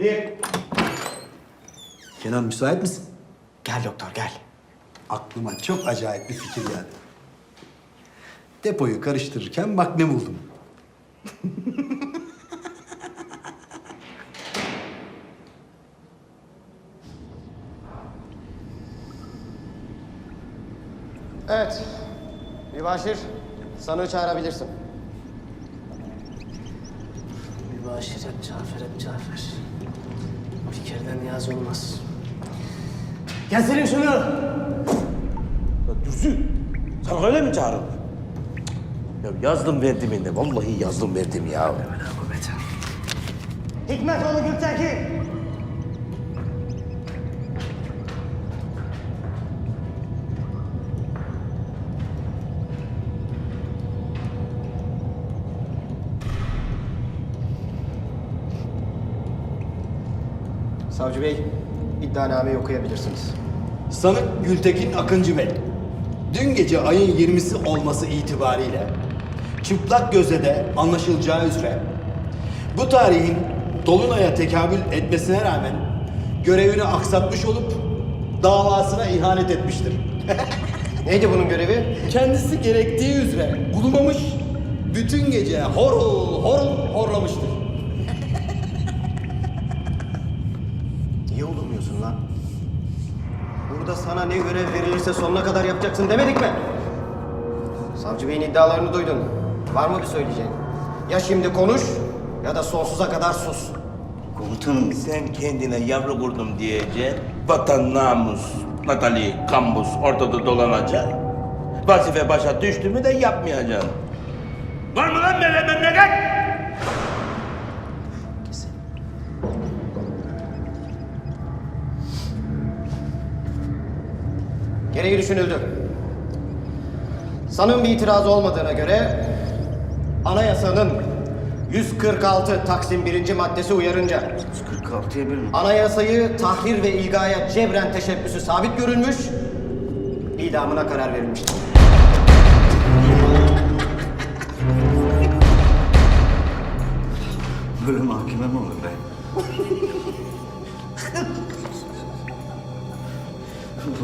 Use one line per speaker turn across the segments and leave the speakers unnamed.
Bir.
Kenan müsait misin?
Gel doktor gel.
Aklıma çok acayip bir fikir geldi. Depoyu karıştırırken bak ne buldum.
Evet. Mübaşir, sanığı çağırabilirsin.
Mübaşir hep Cafer, hep Cafer. Bir kereden niyaz olmaz. Getirin şunu.
Ya Dürzü, sana öyle mi çağırılır? Ya yazdım verdim yine. Vallahi yazdım verdim ya.
Hikmetoğlu Gültekin. Savcı Bey, iddianameyi okuyabilirsiniz.
Sanık Gültekin Akıncı Bey. Dün gece ayın 20'si olması itibariyle çıplak göze de anlaşılacağı üzere bu tarihin Dolunay'a tekabül etmesine rağmen görevini aksatmış olup davasına ihanet etmiştir.
Neydi bunun görevi?
Kendisi gerektiği üzere bulunmamış, bütün gece horul horul horlamıştır.
Niye olumuyorsun lan? Burada sana ne görev verilirse sonuna kadar yapacaksın demedik mi? Savcı Bey'in iddialarını duydun. Var mı bir söyleyeceğin? Ya şimdi konuş ya da sonsuza kadar sus.
Komutanım sen kendine yavru kurdum diyeceksin. Vatan namus, Natali, kambus ortada dolanacaksın. Vazife başa düştü mü de yapmayacaksın. Var mı lan böyle memleket?
Gereği düşünüldü. Sanığın bir itirazı olmadığına göre anayasanın 146 Taksim 1. maddesi uyarınca
46'ya bir mi?
anayasayı tahrir ve ilgaya cebren teşebbüsü sabit görülmüş, idamına karar verilmiştir.
Böyle mahkeme mi olur be?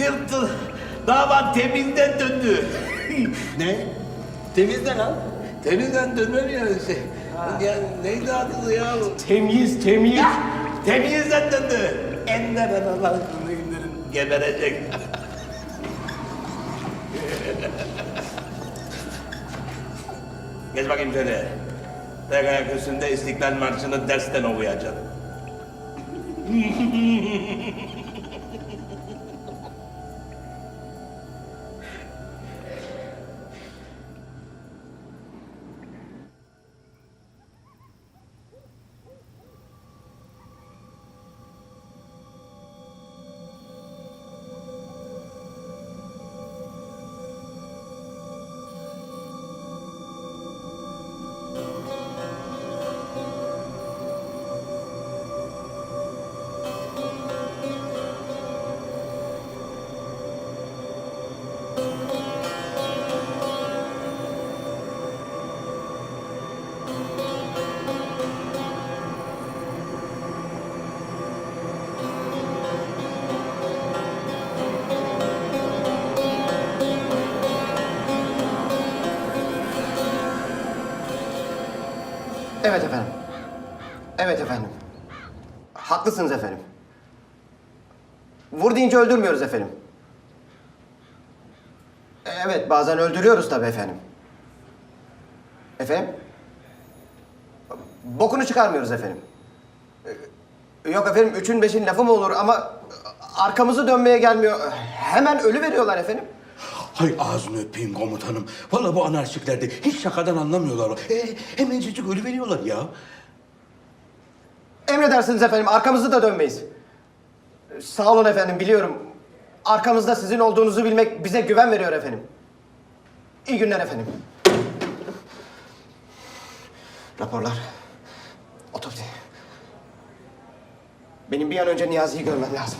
Yırttın. Damat temizden döndü.
Ne? Temizle lan.
temizden dönmüyor ya şey. Ya, neydi adı ya?
Temyiz, temyiz.
Temizden döndü. Ender analar günlerin geberecek. Geç bakayım şöyle. Tek ayak üstünde İstiklal Marşı'nı dersten okuyacaksın.
Evet efendim. Evet efendim. Haklısınız efendim. Vur deyince öldürmüyoruz efendim. Evet bazen öldürüyoruz tabii efendim. Efendim? Bokunu çıkarmıyoruz efendim. Yok efendim üçün beşin lafı mı olur ama arkamızı dönmeye gelmiyor. Hemen ölü veriyorlar efendim.
Hay ağzını öpeyim komutanım. Vallahi bu anarşiklerde hiç şakadan anlamıyorlar. E, hemencecik ölü veriyorlar ya.
emredersiniz efendim. Arkamızı da dönmeyiz. Sağ olun efendim biliyorum. Arkamızda sizin olduğunuzu bilmek bize güven veriyor efendim. İyi günler efendim. Raporlar. Otopsi. Benim bir an önce Niyazi'yi görmem lazım.